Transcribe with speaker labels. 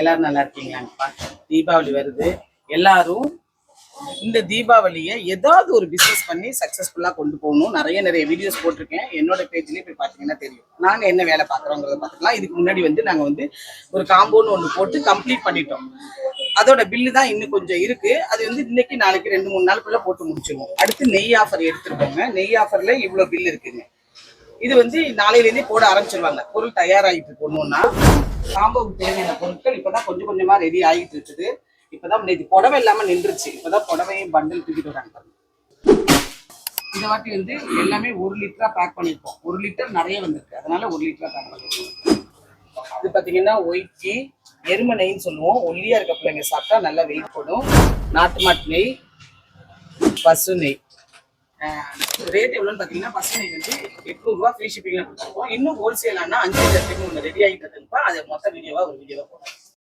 Speaker 1: எல்லாரும் நல்லா இருக்கீங்களாங்கப்பா? தீபாவளி வருது. எல்லாரும் இந்த தீபாவளியை ஏதாவது ஒரு பிஸ்னஸ் பண்ணி சக்ஸஸ்ஃபுல்லாக கொண்டு போகணும். நிறைய நிறைய வீடியோஸ் போட்டிருக்கேன். என்னோட பேஜ்லேயே போய் பார்த்தீங்கன்னா தெரியும். நாங்கள் என்ன வேலை பார்க்குறோங்கிறத பார்த்துக்கலாம். இதுக்கு முன்னாடி வந்து நாங்கள் வந்து ஒரு காம்பவுண்ட் ஒன்று போட்டு கம்ப்ளீட் பண்ணிட்டோம். அதோட பில்லு தான் இன்னும் கொஞ்சம் இருக்கு. அது வந்து இன்னைக்கு நாளைக்கு ரெண்டு மூணு நாளுக்குள்ள போட்டு முடிச்சிருவோம். அடுத்து நெய் ஆஃபர் எடுத்துருக்கோங்க. நெய் ஆஃபர்ல இவ்வளோ பில் இருக்குங்க. இது வந்து நாளையிலேருந்தே போட ஆரம்பிச்சிருவாங்க. பொருள் தயாராகிட்டு இருக்கு சாம்பவுக்கு தேவையான பொருட்கள் இப்பதான் கொஞ்சம் கொஞ்சமா ரெடி ஆகிட்டு இருக்குது. இப்பதான் நேற்று புடவை இல்லாம நின்றுச்சு. இப்பதான் புடவையும் பண்டில் தூக்கிட்டு வராங்க இந்த வாட்டி வந்து எல்லாமே ஒரு லிட்டரா பேக் பண்ணிருக்கோம். ஒரு லிட்டர் நிறைய வந்திருக்கு. அதனால ஒரு லிட்டரா பேக் பண்ணிருக்கோம். இது பாத்தீங்கன்னா ஒயிட்டி எருமை நெய்ன்னு சொல்லுவோம். ஒல்லியா இருக்க பிள்ளைங்க சாப்பிட்டா நல்லா வெயிட் போடும். நாட்டு மாட்டு நெய் பசு நெய். ரேட் எவ்வளோன்னு பார்த்தீங்கன்னா பசு நெய் வந்து எட்நூறுரூவா ஃப்ரீ ஷிப்பிங்ல கொடுத்துருக்கோம். இன்னும் ஹோல்சேல் அஞ்சு லட்சத்துக்கு ஒன்று ரெடி ஆகிட்டு இருக்குப்பா அது மொத்த வீடியோவா ஒரு வீடியோவா போடுறோம்